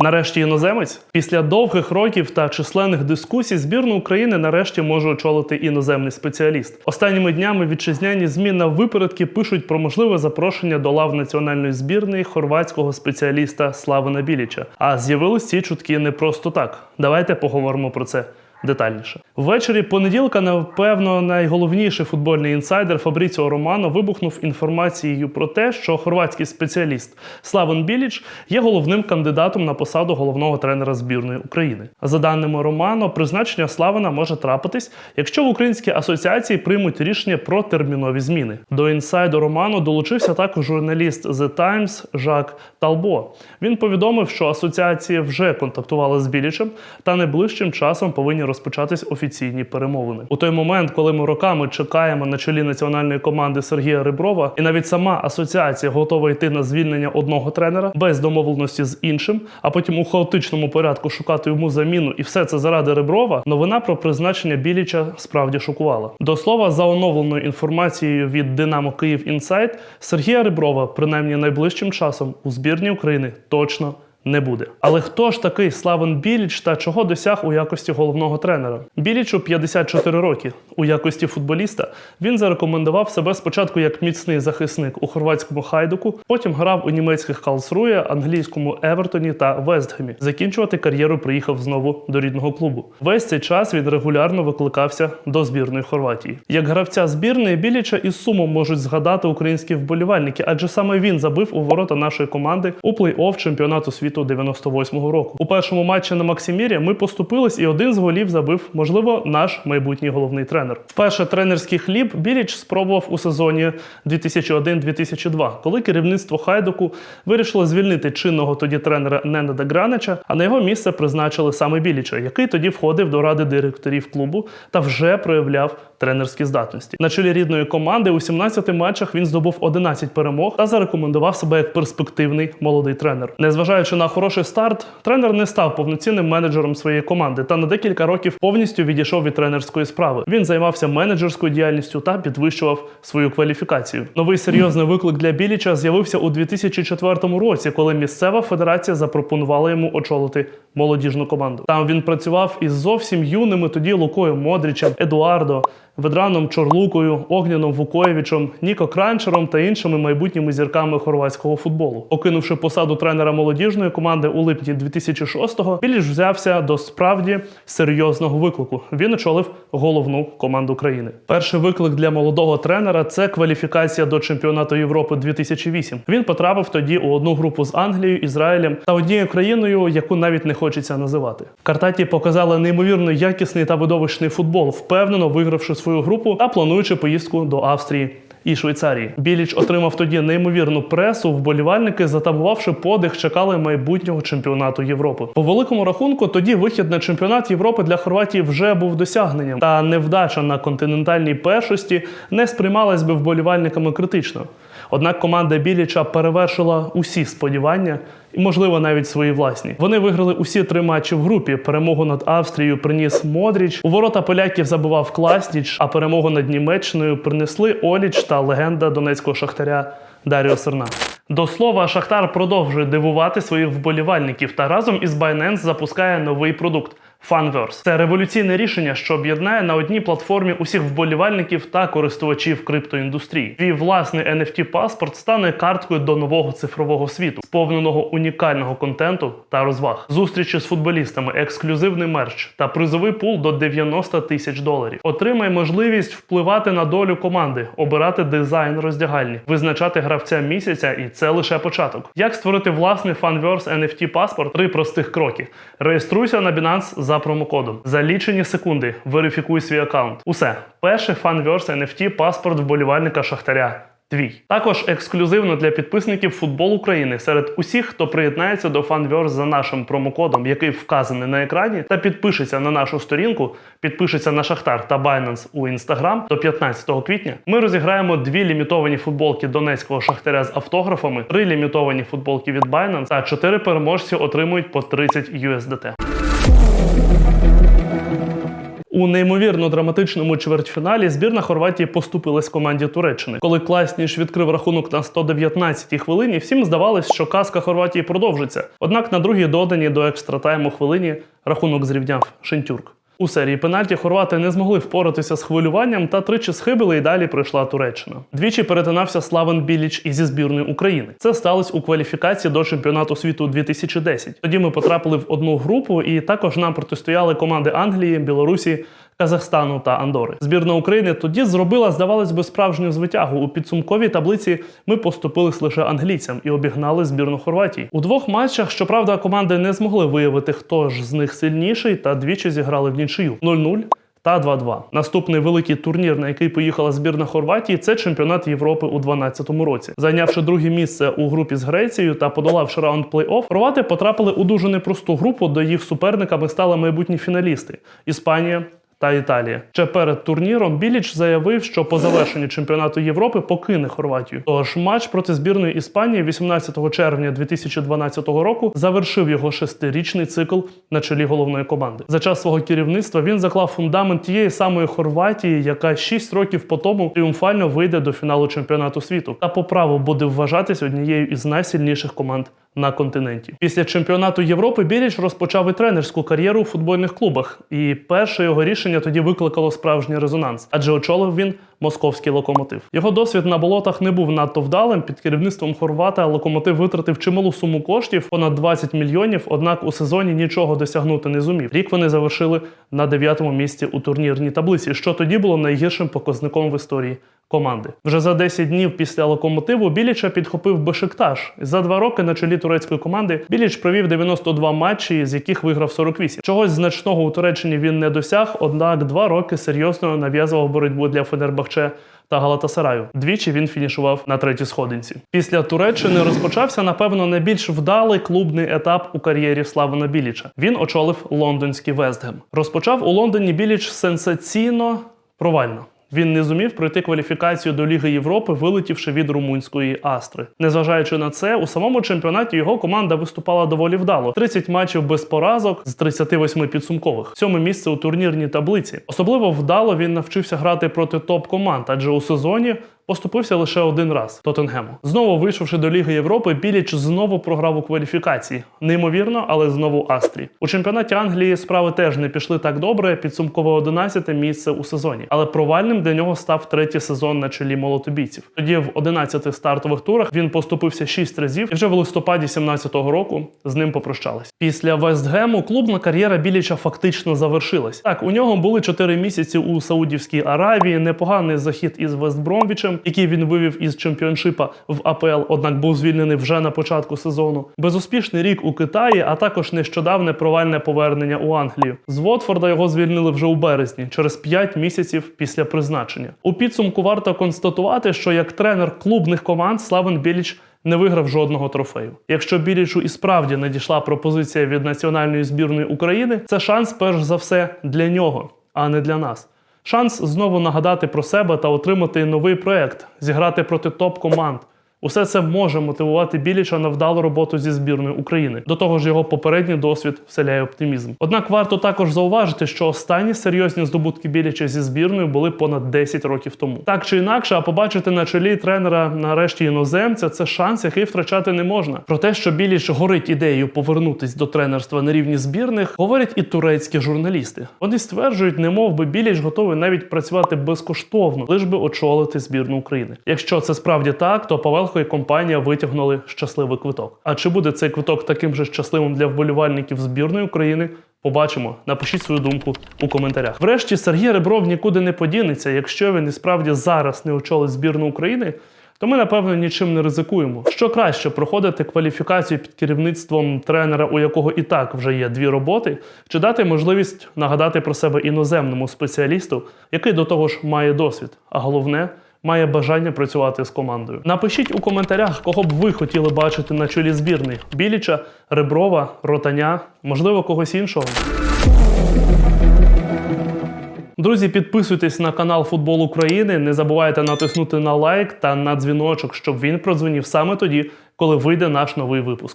Нарешті іноземець. Після довгих років та численних дискусій збірну України нарешті може очолити іноземний спеціаліст. Останніми днями вітчизняні ЗМІ на випередки пишуть про можливе запрошення до лав національної збірної хорватського спеціаліста Славина Біліча. А з'явились ці чутки не просто так. Давайте поговоримо про це. Детальніше ввечері понеділка, напевно, найголовніший футбольний інсайдер Фабріціо Романо вибухнув інформацією про те, що хорватський спеціаліст Славен Біліч є головним кандидатом на посаду головного тренера збірної України. За даними Романо, призначення Славена може трапитись, якщо в українській асоціації приймуть рішення про термінові зміни. До інсайду Романо долучився також журналіст The Times Жак Талбо. Він повідомив, що асоціація вже контактувала з Білічем та найближчим часом повинні розпочатись офіційні перемовини. У той момент, коли ми роками чекаємо на чолі національної команди Сергія Риброва, і навіть сама асоціація готова йти на звільнення одного тренера без домовленості з іншим, а потім у хаотичному порядку шукати йому заміну, і все це заради Риброва. Новина про призначення Біліча справді шокувала. До слова, за оновленою інформацією від Динамо Київ Інсайт, Сергія Риброва, принаймні найближчим часом, у збірні України точно не буде. Але хто ж такий Славен Біліч та чого досяг у якості головного тренера? Білічу 54 роки. У якості футболіста він зарекомендував себе спочатку як міцний захисник у хорватському хайдуку, потім грав у німецьких Калсрує, англійському Евертоні та Вестгемі. Закінчувати кар'єру приїхав знову до рідного клубу. Весь цей час він регулярно викликався до збірної Хорватії. Як гравця збірної Біліча із сумом можуть згадати українські вболівальники, адже саме він забив у ворота нашої команди у плей-офф чемпіонату світу 98-го року. У першому матчі на Максимірі ми поступились, і один з голів забив, можливо, наш майбутній головний тренер. Вперше тренерський хліб Біліч спробував у сезоні 2001-2002, коли керівництво Хайдуку вирішило звільнити чинного тоді тренера Ненеда Гранича, а на його місце призначили саме Біліча, який тоді входив до ради директорів клубу та вже проявляв тренерські здатності. На чолі рідної команди у 17 матчах він здобув 11 перемог та зарекомендував себе як перспективний молодий тренер. Незважаючи на хороший старт, тренер не став повноцінним менеджером своєї команди та на декілька років повністю відійшов від тренерської справи. Він займався менеджерською діяльністю та підвищував свою кваліфікацію. Новий серйозний виклик для Біліча з'явився у 2004 році, коли місцева федерація запропонувала йому очолити молодіжну команду. Там він працював із зовсім юними тоді Лукою Модрічем, Едуардо. Ведраном Чорлукою, Огняном Вукоєвичем, Ніко Кранчером та іншими майбутніми зірками хорватського футболу. Покинувши посаду тренера молодіжної команди у липні 2006-го, Біліч взявся до справді серйозного виклику. Він очолив головну команду країни. Перший виклик для молодого тренера це кваліфікація до чемпіонату Європи 2008. Він потрапив тоді у одну групу з Англією, Ізраїлем та однією країною, яку навіть не хочеться називати. Картаті показали неймовірно якісний та видовищний футбол, впевнено вигравши свою групу та плануючи поїздку до Австрії. І Швейцарії Біліч отримав тоді неймовірну пресу. Вболівальники, затамувавши подих, чекали майбутнього чемпіонату Європи. По великому рахунку, тоді вихід на чемпіонат Європи для Хорватії вже був досягненням. Та невдача на континентальній першості не сприймалась би вболівальниками критично. Однак команда Біліча перевершила усі сподівання і, можливо, навіть свої власні. Вони виграли усі три матчі в групі. Перемогу над Австрією приніс Модріч. У ворота поляків забивав Класніч, а перемогу над Німеччиною принесли Оліч та легенда донецького шахтаря Даріо Серна. До слова, Шахтар продовжує дивувати своїх вболівальників та разом із Binance запускає новий продукт. Funverse. Це революційне рішення, що об'єднає на одній платформі усіх вболівальників та користувачів криптоіндустрії. Твій власний NFT паспорт стане карткою до нового цифрового світу, сповненого унікального контенту та розваг, зустрічі з футболістами, ексклюзивний мерч та призовий пул до 90 тисяч доларів. Отримай можливість впливати на долю команди, обирати дизайн роздягальні, визначати гравця місяця, і це лише початок. Як створити власний Funverse NFT паспорт? Три простих кроки. Реєструйся на Binance за промокодом. За лічені секунди верифікуй свій аккаунт. Усе. Перший Funverse NFT паспорт вболівальника Шахтаря. Твій також ексклюзивно для підписників футбол України серед усіх, хто приєднається до Funverse за нашим промокодом, який вказаний на екрані, та підпишеться на нашу сторінку, підпишеться на Шахтар та Binance у Instagram до 15 квітня. Ми розіграємо дві лімітовані футболки донецького шахтаря з автографами, три лімітовані футболки від Binance, та чотири переможці отримують по 30 USDT. У неймовірно драматичному чвертьфіналі збірна Хорватії поступилась команді Туреччини. Коли Класніш відкрив рахунок на 119-й хвилині, всім здавалось, що казка Хорватії продовжиться. Однак на другій додані до екстратайму хвилині рахунок зрівняв Шентюрк. У серії пенальті хорвати не змогли впоратися з хвилюванням та тричі схибили і далі пройшла Туреччина. Двічі перетинався Славен Біліч і зі збірної України. Це сталося у кваліфікації до чемпіонату світу 2010. Тоді ми потрапили в одну групу, і також нам протистояли команди Англії, Білорусі. Казахстану та Андори. Збірна України тоді зробила, здавалось би, справжню звитягу. У підсумковій таблиці ми поступились лише англійцям і обігнали збірну Хорватії. У двох матчах, щоправда, команди не змогли виявити, хто ж з них сильніший, та двічі зіграли в нічию 0-0 та 2-2. Наступний великий турнір, на який поїхала збірна Хорватії, це чемпіонат Європи у 2012 році. Зайнявши друге місце у групі з Грецією та подолавши раунд плей-офф, хорвати потрапили у дуже непросту групу, де їх суперниками стали майбутні фіналісти Іспанія. Та Італія. Ще перед турніром Біліч заявив, що по завершенню чемпіонату Європи покине Хорватію. Тож матч проти збірної Іспанії 18 червня 2012 року завершив його шестирічний цикл на чолі головної команди. За час свого керівництва він заклав фундамент тієї самої Хорватії, яка 6 років по тому тріумфально вийде до фіналу чемпіонату світу та по праву буде вважатись однією із найсильніших команд на континенті. Після чемпіонату Європи Біліч розпочав і тренерську кар'єру у футбольних клубах, і перше його рішення тоді викликало справжній резонанс, адже очолив він московський локомотив. Його досвід на болотах не був надто вдалим. Під керівництвом Хорвата локомотив витратив чималу суму коштів, понад 20 мільйонів. Однак у сезоні нічого досягнути не зумів. Рік вони завершили на дев'ятому місці у турнірній таблиці, що тоді було найгіршим показником в історії. Команди вже за 10 днів після локомотиву Біліча підхопив Бешикташ. За два роки на чолі турецької команди Біліч провів 92 матчі, з яких виграв 48. Чогось значного у Туреччині він не досяг, однак два роки серйозно нав'язував боротьбу для Фенербахче та Галатасараю. Двічі він фінішував на третій сходинці. Після Туреччини розпочався, напевно, найбільш вдалий клубний етап у кар'єрі Славена Біліча. Він очолив лондонський Вестгем. Розпочав у Лондоні Біліч сенсаційно провально. Він не зумів пройти кваліфікацію до Ліги Європи, вилетівши від румунської Астри. Незважаючи на це, у самому чемпіонаті його команда виступала доволі вдало: 30 матчів без поразок з 38 підсумкових. Сьоме місце у турнірній таблиці. Особливо вдало він навчився грати проти топ-команд, адже у сезоні. Поступився лише один раз Тоттенгему. Знову вийшовши до Ліги Європи, Біліч знову програв у кваліфікації. Неймовірно, але знову Астрі. У чемпіонаті Англії справи теж не пішли так добре. Підсумкове 11 місце у сезоні. Але провальним для нього став третій сезон на чолі молотобійців. Тоді в 11 стартових турах він поступився 6 разів, і вже в листопаді 17-го року з ним попрощались. Після Вестгему клубна кар'єра Біліча фактично завершилась. Так, у нього були 4 місяці у Саудівській Аравії, непоганий захід із Вестбромвічем, який він вивів із чемпіоншипа в АПЛ, однак був звільнений вже на початку сезону. Безуспішний рік у Китаї, а також нещодавне провальне повернення у Англію. З Вотфорда його звільнили вже у березні, через 5 місяців після призначення. У підсумку варто констатувати, що як тренер клубних команд Славен Біліч не виграв жодного трофею. Якщо Білічу і справді надійшла пропозиція від національної збірної України, це шанс, перш за все, для нього, а не для нас. Шанс знову нагадати про себе та отримати новий проект, зіграти проти топ-команд. Усе це може мотивувати Біліча на вдалу роботу зі збірною України. До того ж, його попередній досвід вселяє оптимізм. Однак варто також зауважити, що останні серйозні здобутки Біліча зі збірною були понад 10 років тому. Так чи інакше, а побачити на чолі тренера нарешті іноземця це шанс, який втрачати не можна. Про те, що Біліч горить ідеєю повернутись до тренерства на рівні збірних, говорять і турецькі журналісти. Вони стверджують, немов би Біліч готовий навіть працювати безкоштовно, лиш би очолити збірну України. Якщо це справді так, то Павел і компанія витягнули щасливий квиток. А чи буде цей квиток таким же щасливим для вболівальників збірної України? Побачимо. Напишіть свою думку у коментарях. Врешті Сергій Ребров нікуди не подінеться. Якщо він і справді зараз не очолить збірну України, то ми напевно нічим не ризикуємо. Що краще проходити кваліфікацію під керівництвом тренера, у якого і так вже є дві роботи, чи дати можливість нагадати про себе іноземному спеціалісту, який до того ж має досвід, а головне має бажання працювати з командою. Напишіть у коментарях, кого б ви хотіли бачити на чолі збірної: Біліча, Реброва, Ротаня, можливо, когось іншого. Друзі, підписуйтесь на канал Футбол України. Не забувайте натиснути на лайк та на дзвіночок, щоб він продзвонів саме тоді, коли вийде наш новий випуск.